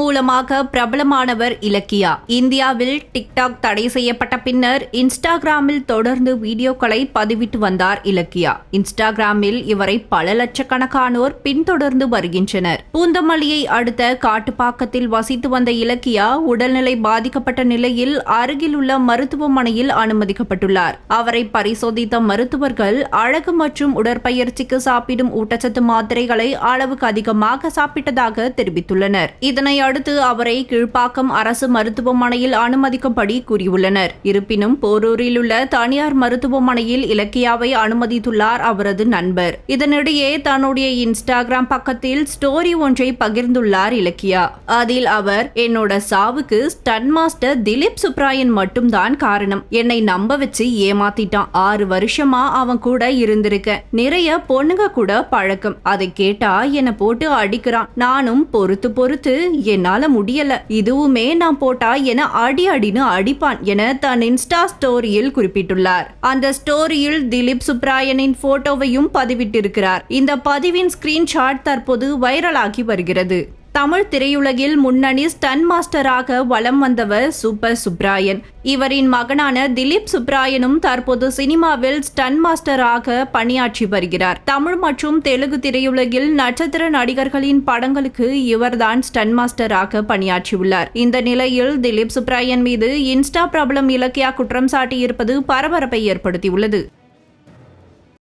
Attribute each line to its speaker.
Speaker 1: மூலமாக பிரபலமானவர் இலக்கியா. இந்தியாவில் டிக்டாக் தடை செய்யப்பட்ட பின்னர் இன்ஸ்டாகிராமில் தொடர்ந்து வீடியோக்களை பதிவிட்டு வந்தார் இலக்கியா. இன்ஸ்டாகிராமில் இவரை பல லட்சக்கணக்கானோர் பின்தொடர்ந்து வருகின்றனர். பூந்தமல்லியை அடுத்த காட்டுப்பாக்கத்தில் வசித்து வந்த இலக்கியா உடல்நிலை பாதிக்கப்பட்ட நிலையில் அருகில் உள்ள மருத்துவமனையில் அனுமதிக்கப்பட்டுள்ளார். அவரை பரிசோதித்த மருத்துவர்கள் அழகு மற்றும் உடற்பயிற்சிக்கு சாப்பிடும் ஊட்டச்சத்து மாத்திரைகளை அளவுக்கு அதிகமாக சாப்பிட்டதாக தெரிவித்துள்ளனர். இதனை அடுத்து அவரை கீழ்ப்பாக்கம் அரசு மருத்துவமனையில் அனுமதிக்கும்படி கூறியுள்ளனர். இருப்பினும் போரூரில் உள்ள தனியார் மருத்துவமனையில் இலக்கியாவை அனுமதித்துள்ளார் அவரது நண்பர். இதனிடையே தன்னுடைய இன்ஸ்டாகிராம் பக்கத்தில் ஸ்டோரி ஒன்றை பகிர்ந்துள்ளார் இலக்கியா. அதில் அவர் என்னோட சாவுக்கு ஸ்டன் மாஸ்டர் திலீப் சுப்ராயன் மட்டும்தான் காரணம். என்னை நம்ப வச்சு ஏமாத்திட்டான். ஆறு வருஷமா அவன் கூட இருந்திருக்கேன் நிறைய பொண்ணுங்க கூட பழக்கம். அதை கேட்டா என்னை போட்டு அடிக்கிறான். நானும் பொறுத்து பொறுத்து என்னால முடியல. இதுவுமே நான் போட்டா என அடி அடின்னு அடிப்பான் என தன் இன்ஸ்டா ஸ்டோரியில் குறிப்பிட்டுள்ளார். அந்த ஸ்டோரியில் திலீப் சுப்ராயனின் போட்டோவையும் பதிவிட்டிருக்கிறார். இந்த பதிவின் ஸ்கிரீன்ஷாட் தற்போது வைரலாகி வருகிறது. தமிழ் திரையுலகில் முன்னணி ஸ்டன் மாஸ்டராக வலம் வந்தவர் சூப்பர் சுப்ராயன். இவரின் மகனான திலீப் சுப்ராயனும் தற்போது சினிமாவில் ஸ்டன் மாஸ்டராக பணியாற்றி வருகிறார். தமிழ் மற்றும் தெலுங்கு திரையுலகில் நட்சத்திர நடிகர்களின் படங்களுக்கு இவர்தான் ஸ்டன் மாஸ்டராக பணியாற்றியுள்ளார். இந்த நிலையில் திலீப் சுப்ராயன் மீது இன்ஸ்டா பிரபலம் இலக்கியா குற்றம் சாட்டியிருப்பது பரபரப்பை ஏற்படுத்தியுள்ளது.